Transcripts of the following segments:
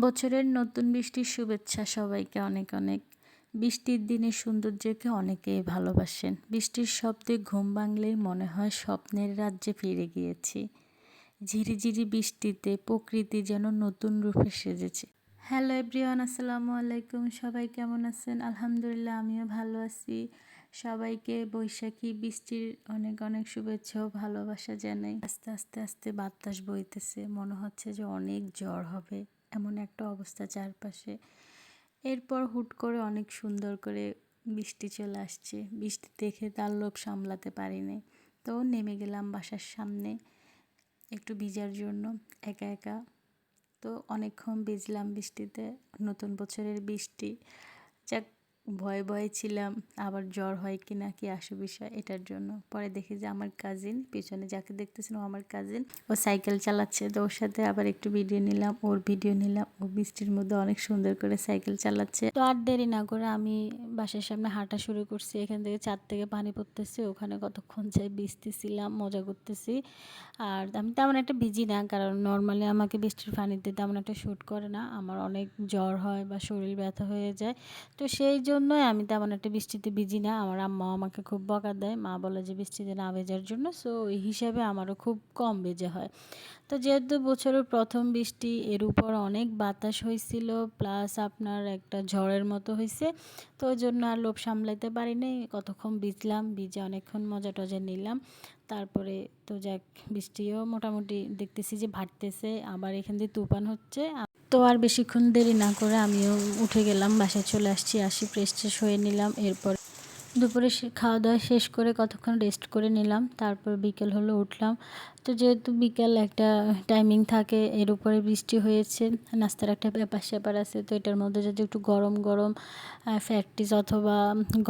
বছরের নতুন বৃষ্টির শুভেচ্ছা সবাইকে অনেক অনেক। বৃষ্টির দিনের সৌন্দর্যকে অনেকেই ভালোবাসেন। বৃষ্টির শব্দে ঘুম ভাঙলেই মনে হয় স্বপ্নের রাজ্যে ফিরে গিয়েছি। ঝিরিঝিরি বৃষ্টিতে প্রকৃতি যেন নতুন রূপে সেজেছে। হ্যালো এভরিওয়ান, আসসালামু আলাইকুম। সবাই কেমন আছেন? আলহামদুলিল্লাহ, আমিও ভালো আছি। সবাইকে বৈশাখী বৃষ্টির অনেক অনেক শুভেচ্ছা ও ভালোবাসা জানাই। আস্তে আস্তে আস্তে বাতাস বইতেছে। মনে হচ্ছে যে অনেক জ্বর হবে। এমন একটা অবস্থা চারপাশে। এরপর হুট করে অনেক সুন্দর করে বৃষ্টি চলে আসছে। বৃষ্টি দেখে তার লোভ সামলাতে পারিনি। তো নেমে গেলাম বাসার সামনে একটু ভিজার জন্য, একা একা। তো অনেকক্ষণ ভিজলাম বৃষ্টিতে, নতুন বছরের বৃষ্টি। যাক ভয়ে ভয়ে ছিলাম, আবার জ্বর হয় কি না, কি আসে বিষয় এটার জন্য। পরে দেখি যে আমার কাজিন পিছনে যাকে দেখতেছেন, ও আমার কাজিন ও সাইকেল চালাচ্ছে। তো ওর সাথে আবার একটু ভিডিও নিলাম, ওর ভিডিও নিলাম। ও বৃষ্টির মধ্যে অনেক সুন্দর করে সাইকেল চালাচ্ছে। তো আর দেরি না করে আমি বাসার সামনে হাঁটা শুরু করছি। এখান থেকে চার থেকে পানি পড়তেছি, ওখানে কতক্ষণ যাই ভিজতেছিলাম, মজা করতেছি। আর আমি তেমন একটা ভিজি না, কারণ নর্মালি আমাকে বৃষ্টির পানিতে তেমন একটা শ্যুট করে না। আমার অনেক জ্বর হয় বা শরীর ব্যথা হয়ে যায়। তো সেই জন্য জন্যই আমি তেমন একটা বৃষ্টিতে ভিজি না। আমার আম্মা আমাকে খুব বকা দেয়। মা বলে যে বৃষ্টিতে না ভেজার জন্য সো ওই হিসাবে আমারও খুব কম ভেজে হয়। তো যেহেতু বছরের প্রথম বৃষ্টি, এর উপর অনেক বাতাস হয়েছিল প্লাস আপনার একটা ঝড়ের মতো হয়েছে তো ওই জন্য আর লোভ সামলাইতে পারিনি। কতক্ষণ ভিজলাম, ভিজে অনেকক্ষণ মজা টজা নিলাম। তারপরে তো যাক, বৃষ্টিও মোটামুটি দেখতেছি যে ভাটতেছে, আবার এখান দিয়ে তুফান হচ্ছে। তো আর বেশিক্ষণ দেরি না করে আমিও উঠে গেলাম, বাসায় চলে আসছি, আসি ফ্রেশ ট্রেশ হয়ে নিলাম, এরপর দুপুরে খাওয়া দাওয়া শেষ করে কতক্ষণ রেস্ট করে নিলাম, তারপর বিকেল হলো উঠলাম। তো যেহেতু বিকেল একটা টাইমিং থাকে, এর উপরে বৃষ্টি হয়েছে, নাস্তার একটা ব্যাপার স্যাপার আছে, তো এটার মধ্যে যদি একটু গরম গরম ফ্যাক্টিস অথবা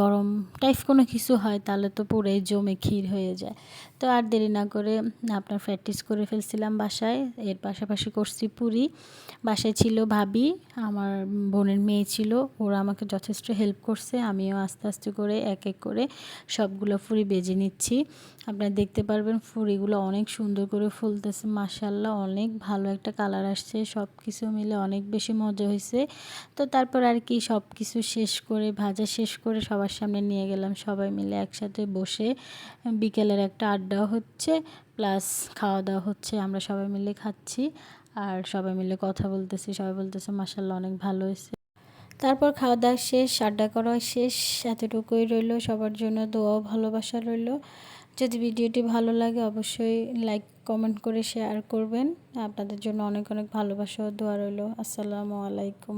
গরম টাইপ কোনো কিছু হয়, তাহলে তো পুরাই জমে ক্ষীর হয়ে যায়। তো আর দেরি না করে আপনার ফ্যাক্টিস করে ফেলছিলাম বাসায়, এর পাশাপাশি করছি পুরি। বাসায় ছিল ভাবি, আমার বোনের মেয়ে ছিল, ওরা আমাকে যথেষ্ট হেল্প করছে, আমিও আস্তে আস্তে করে এক এক এক করে সবগুলো ফুরি বেজে নিচ্ছি। আপনারা দেখতে পারবেন ফুরিগুলো অনেক সুন্দর করে ফুলতেছে মাসাল্লাহ অনেক ভালো একটা কালার আসছে সব কিছু মিলে অনেক বেশি মজা হয়েছে তো তারপর আর কি সব কিছু শেষ করে, ভাজা শেষ করে সবার সামনে নিয়ে গেলাম, সবাই মিলে একসাথে বসে বিকেলের একটা আড্ডা হচ্ছে, প্লাস খাওয়া দাওয়া হচ্ছে, আমরা সবাই মিলে খাচ্ছি, আর সবাই মিলে কথা বলতেছি, সবাই বলতেছে মাসাল্লাহ অনেক ভালো হয়েছে তারপর খাওয়া দাওয়া শেষ, আড্ডা করা শেষ, এতটুকুই রইল। সবার জন্য দোয়াও ভালোবাসা রইল। যদি ভিডিওটি ভালো লাগে অবশ্যই লাইক, কমেন্ট করে শেয়ার করবেন। আপনাদের জন্য অনেক অনেক ভালোবাসা দোয়া রইল। আসসালামু আলাইকুম।